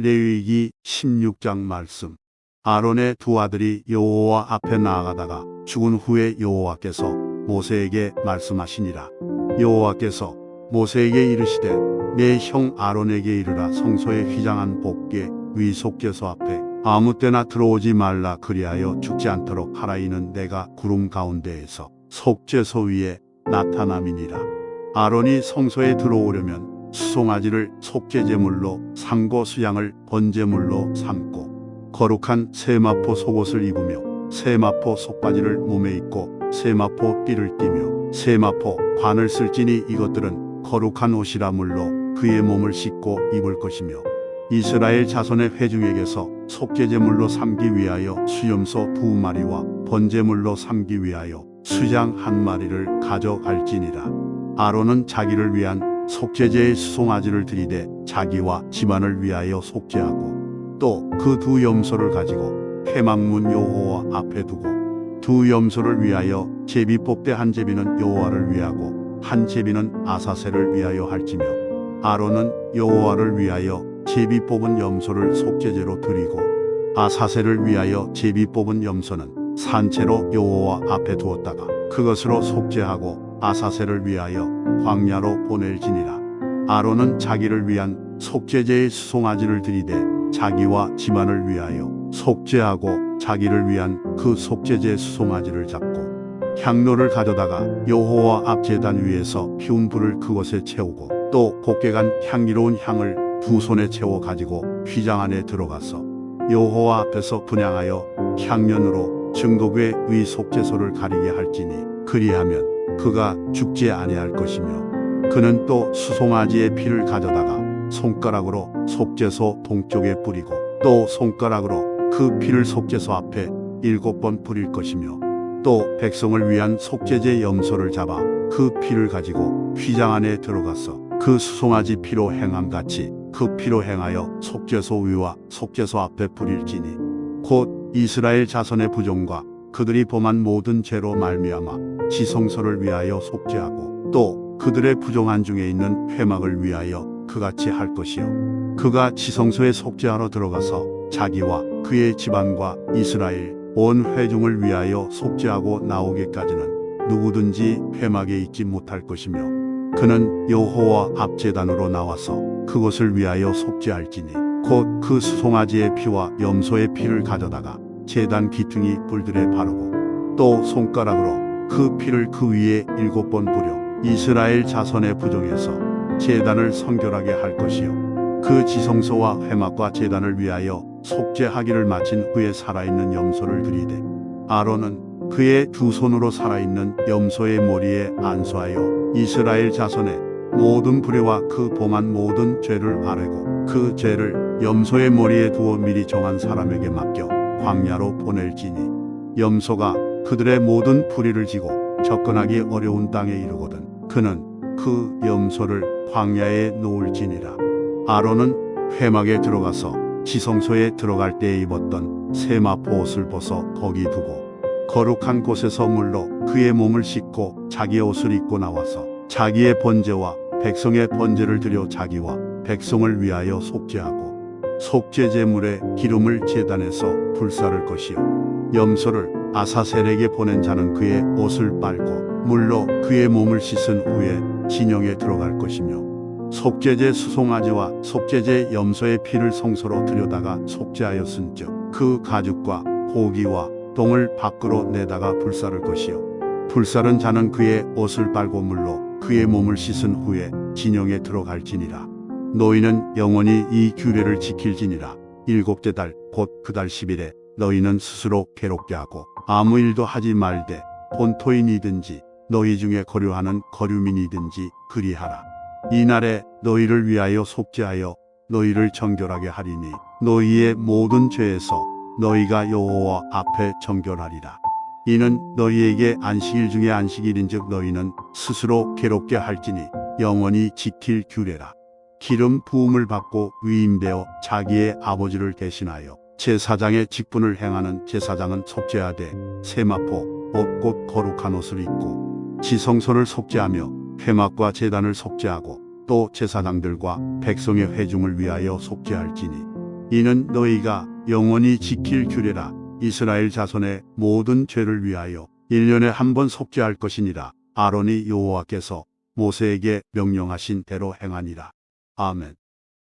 레위기 16장 말씀. 아론의 두 아들이 여호와 앞에 나아가다가 죽은 후에 여호와께서 모세에게 말씀하시니라. 여호와께서 모세에게 이르시되 내 형 아론에게 이르라 성소에 휘장한 복개 위 속죄소 앞에 아무 때나 들어오지 말라 그리하여 죽지 않도록 하라 이는 내가 구름 가운데에서 속죄소 위에 나타남이니라. 아론이 성소에 들어오려면 수송아지를 속죄제물로 삼고 수양을 번제물로 삼고 거룩한 세마포 속옷을 입으며 세마포 속바지를 몸에 입고 세마포 띠를 띠며 세마포 관을 쓸지니 이것들은 거룩한 옷이라 물로 그의 몸을 씻고 입을 것이며 이스라엘 자손의 회중에게서 속죄제물로 삼기 위하여 수염소 두 마리와 번제물로 삼기 위하여 수장 한 마리를 가져갈지니라. 아론은 자기를 위한 속죄제의 수송아지를 들이대 자기와 집안을 위하여 속죄하고 또 그 두 염소를 가지고 회막문 여호와 앞에 두고 두 염소를 위하여 제비 뽑되 한 제비는 여호와를 위하고 한 제비는 아사셀을 위하여 할지며 아론은 여호와를 위하여 제비 뽑은 염소를 속죄제로 드리고 아사셀을 위하여 제비 뽑은 염소는 산채로 여호와 앞에 두었다가 그것으로 속죄하고 아사셀을 위하여 광야로 보낼지니라. 아론은 자기를 위한 속죄제의 수송아지를 들이대 자기와 집안을 위하여 속죄하고 자기를 위한 그 속죄제 수송아지를 잡고 향로를 가져다가 여호와 앞 제단 위에서 피운 불을 그것에 채우고 또 곱게간 향기로운 향을 두 손에 채워 가지고 휘장 안에 들어가서 여호와 앞에서 분양하여 향년으로 증거궤 위 속죄소를 가리게 할지니 그리하면 그가 죽지 아니할 것이며 그는 또 수송아지의 피를 가져다가 손가락으로 속죄소 동쪽에 뿌리고 또 손가락으로 그 피를 속죄소 앞에 일곱 번 뿌릴 것이며 또 백성을 위한 속죄제 염소를 잡아 그 피를 가지고 휘장 안에 들어가서 그 수송아지 피로 행함 같이 그 피로 행하여 속죄소 위와 속죄소 앞에 뿌릴지니 곧 이스라엘 자손의 부종과 그들이 범한 모든 죄로 말미암아 지성소를 위하여 속죄하고 또 그들의 부정한 중에 있는 회막을 위하여 그같이 할 것이요. 그가 지성소에 속죄하러 들어가서 자기와 그의 집안과 이스라엘 온 회중을 위하여 속죄하고 나오기까지는 누구든지 회막에 있지 못할 것이며 그는 여호와 앞제단으로 나와서 그것을 위하여 속죄할지니 곧 그 수송아지의 피와 염소의 피를 가져다가 제단 기퉁이 불들에 바르고 또 손가락으로 그 피를 그 위에 일곱 번 뿌려 이스라엘 자손의 부족에서 제단을 성결하게 할 것이요. 그 지성소와 회막과 제단을 위하여 속죄하기를 마친 후에 살아있는 염소를 들이대 아론은 그의 두 손으로 살아있는 염소의 머리에 안수하여 이스라엘 자손의 모든 불의와 그 범한 모든 죄를 아뢰고 그 죄를 염소의 머리에 두어 미리 정한 사람에게 맡겨 광야로 보낼지니 염소가 그들의 모든 불의를 지고 접근하기 어려운 땅에 이르거든 그는 그 염소를 광야에 놓을지니라. 아론은 회막에 들어가서 지성소에 들어갈 때에 입었던 세마포 옷을 벗어 거기 두고 거룩한 곳에서 물로 그의 몸을 씻고 자기의 옷을 입고 나와서 자기의 번제와 백성의 번제를 드려 자기와 백성을 위하여 속죄하고 속죄제물에 기름을 제단에서 불사를 것이요. 염소를 아사셀에게 보낸 자는 그의 옷을 빨고 물로 그의 몸을 씻은 후에 진영에 들어갈 것이며 속죄제 수송아지와 속죄제 염소의 피를 성소로 들여다가 속죄하였은즉 그 가죽과 고기와 똥을 밖으로 내다가 불사를 것이요. 불사른 자는 그의 옷을 빨고 물로 그의 몸을 씻은 후에 진영에 들어갈지니라 너희는 영원히 이 규례를 지킬지니라 일곱째 달 곧 그달 10일에 너희는 스스로 괴롭게 하고 아무 일도 하지 말되 본토인이든지 너희 중에 거류하는 거류민이든지 그리하라 이날에 너희를 위하여 속죄하여 너희를 정결하게 하리니 너희의 모든 죄에서 너희가 여호와 앞에 정결하리라. 이는 너희에게 안식일 중에 안식일인즉 너희는 스스로 괴롭게 할지니 영원히 지킬 규례라. 기름 부음을 받고 위임되어 자기의 아버지를 대신하여 제사장의 직분을 행하는 제사장은 속죄하되 세마포 옷곧 거룩한 옷을 입고 지성소를 속죄하며 회막과 제단을 속죄하고 또 제사장들과 백성의 회중을 위하여 속죄할지니 이는 너희가 영원히 지킬 규례라. 이스라엘 자손의 모든 죄를 위하여 1년에 한 번 속죄할 것이니라. 아론이 여호와께서 모세에게 명령하신 대로 행하니라 아멘